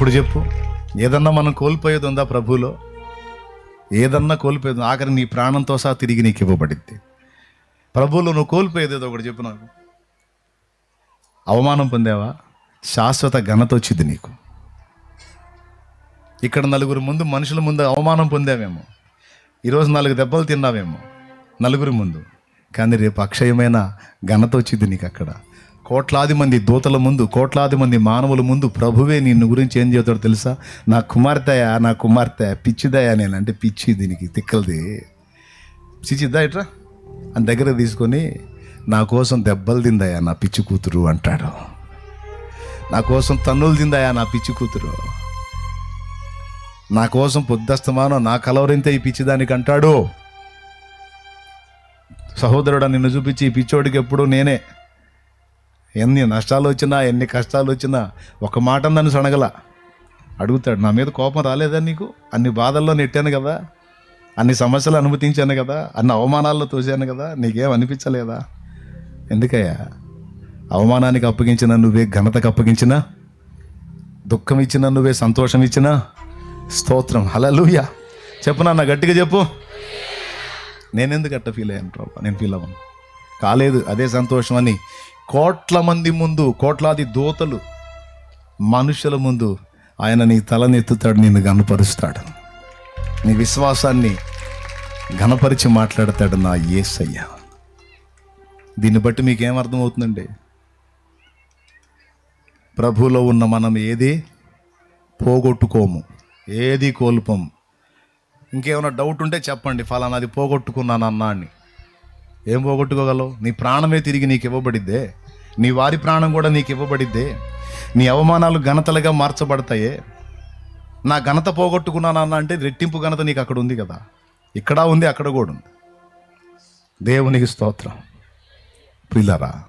ఇప్పుడు చెప్పు. ఏదన్నా మనం కోల్పోయేది ఉందా ప్రభువులో ఏదన్నా కోల్పోయేది ఆఖరి నీ ప్రాణంతో సహా తిరిగి నీకు ఇవ్వబడింది. ప్రభువులో నువ్వు కోల్పోయేది ఏదో ఒకటి చెప్పు నాకు. అవమానం పొందావా? శాశ్వత ఘనత వచ్చింది నీకు. ఇక్కడ నలుగురు ముందు మనుషుల ముందు అవమానం పొందావేమో. ఈరోజు నాలుగు దెబ్బలు తిన్నావేమో. నలుగురి ముందు. కానీ రేపు అక్షయమైన ఘనత వచ్చింది నీకు అక్కడ. కోట్లాది మంది దూతల ముందు కోట్లాది మంది మానవుల ముందు ప్రభువే నిన్ను గురించి ఏం చెబుతాడో తెలుసా? నా కుమార్తెయా? నా కుమార్తె పిచ్చిదయా నేను? అంటే పిచ్చి దీనికి తిక్కలది. పిచ్చిద్దా ఇట్రా? అని దగ్గర తీసుకొని నా కోసం దెబ్బలు తిందయా నా పిచ్చి కూతురు అంటాడు. నా కోసం తన్నులు తిందయా నా పిచ్చి కూతురు. నా కోసం పొద్దస్తమానం నా కలవరింతే ఈ పిచ్చిదానికి అంటాడు. సహోదరుడా నిన్ను చూపించి ఈ పిచ్చోడికి ఎప్పుడు నేనే ఎన్ని నష్టాలు వచ్చినా ఎన్ని కష్టాలు వచ్చినా ఒక మాట నన్ను సనగల అడుగుతాడు నా మీద కోపం రాలేదా నీకు? అన్ని బాధల్లో నెట్టాను కదా. అన్ని సమస్యలు అనుమతించాను కదా. అన్ని అవమానాల్లో తోసాను కదా. నీకేం అనిపించలేదా? ఎందుకయ్యా? అవమానానికి అప్పగించిన నువ్వే ఘనతకు అప్పగించినా? దుఃఖం ఇచ్చిన నువ్వే సంతోషం ఇచ్చిన స్తోత్రం. హలలుయ చెప్పు నాన్న గట్టిగా చెప్పు. నేనెందుకు అట్ట ఫీల్ అయ్యాను ప్రభా? నేను ఫీల్ అవ్వను. కాలేదు అదే సంతోషం అని కోట్ల మంది ముందు కోట్లాది దూతలు మనుషుల ముందు ఆయన నీ తలనెత్తుతాడు నిన్ను గనపరుస్తాడు నీ విశ్వాసాన్ని ఘనపరిచి మాట్లాడతాడు నా ఏసయ్య. దీన్ని బట్టి మీకేం అర్థమవుతుందండి? ప్రభులో ఉన్న మనం ఏది పోగొట్టుకోము ఏది కోల్పం ఇంకేమైనా డౌట్ ఉంటే చెప్పండి ఫలానాది పోగొట్టుకున్నానన్నా అని. ఏం పోగొట్టుకోగలవు? నీ ప్రాణమే తిరిగి నీకు ఇవ్వబడిద్దే. నీ వారి ప్రాణం కూడా నీకు ఇవ్వబడిద్దే. నీ అవమానాలు ఘనతలుగా మార్చబడతాయే. నా ఘనత పోగొట్టుకున్నానన్న అంటే రెట్టింపు ఘనత నీకు అక్కడ ఉంది కదా. ఇక్కడ ఉంది అక్కడ కూడా ఉంది. దేవునికి స్తోత్రం. పిల్లరా